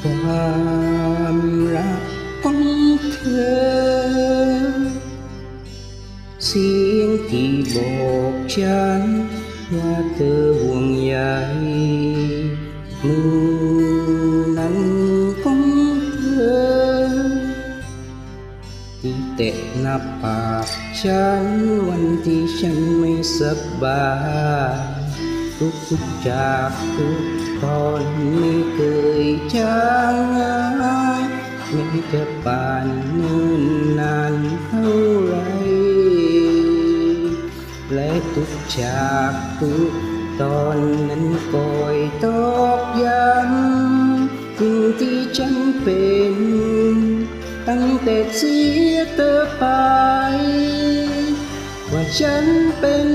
ความรักของเธอ เสียงที่บอกฉันว่าเธอห่วงใยมือนั้นของเธอ ที่เตะหน้าปากฉันวันที่ฉันไม่สบาย ทุกทุกๆจากทุกตอนไม่เคยจางหายไม่จะป่านเนิ่นนานเท่าไรและทุกฉากทุกตอนนั้นคอยตอกย้ำสิ่งที่ฉันเป็น ตั้งแต่เสียเธอไป ว่าฉันเป็น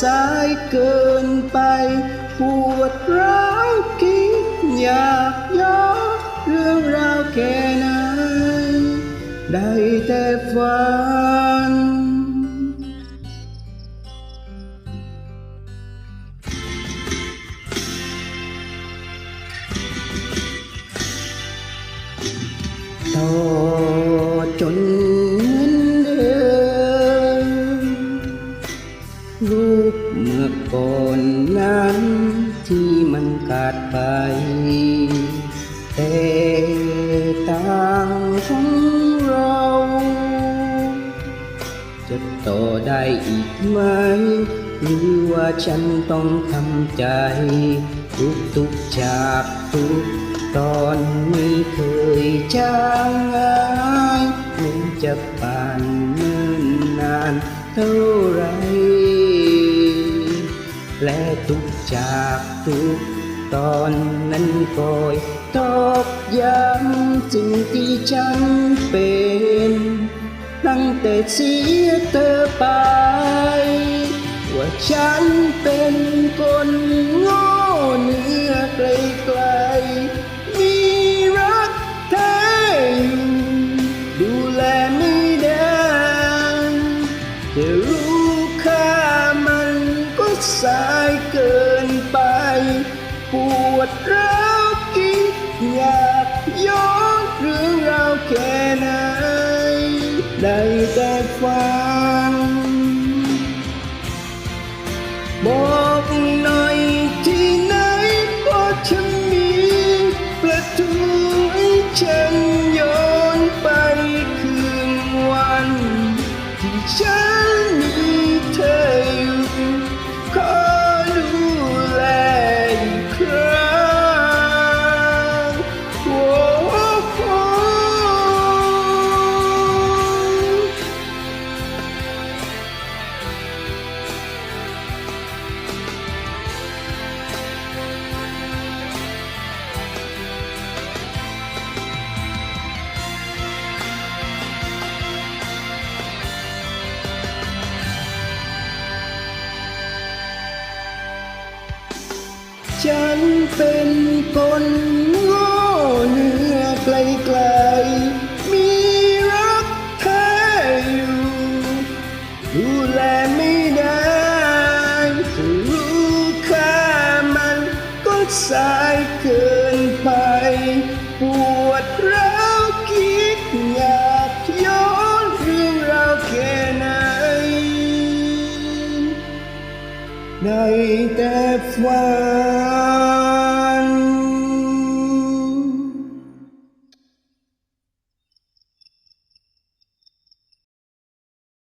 สายเกินไป ปวดร้าวคิดอยากย้อนเรื่องราวแค่ไหนได้แต่ฝัน ดไปแต่ต่างของเรา จะต่อได้อีกไหม หรือว่าฉันต้องทำใจ ทุกทุกฉากทุกตอนไม่เคยจางหายมันจะผ่านเนิ่นนานเท่าไรและทุกจากทุก ตอนนั้นคอยตอกย้ำสิ่งที่ฉันเป็น ตั้งแต่เสียเธอไป ว่าฉันเป็นคนโง่เหนือไกลๆมีรักแท้อยู่ดูแลไม่ได้จะรู้ค่ามันก็สายเกินไป วดร้าวคิดอยากย้อนเรื่องราวแค่ไหนได้แต่ฟังบอกหน่อยที่ไหนก็ฉันมีประตูให้ฉัน ฉันเป็นคนโง่เหนือไกลๆมีรักแท้อยู่ ดูแลไม่ได้รู้ค่ามันก็สายเกินไป ปวดร้าวคิดอยากย้อนเรื่องราวแค่ไหนได้แต่ฝัน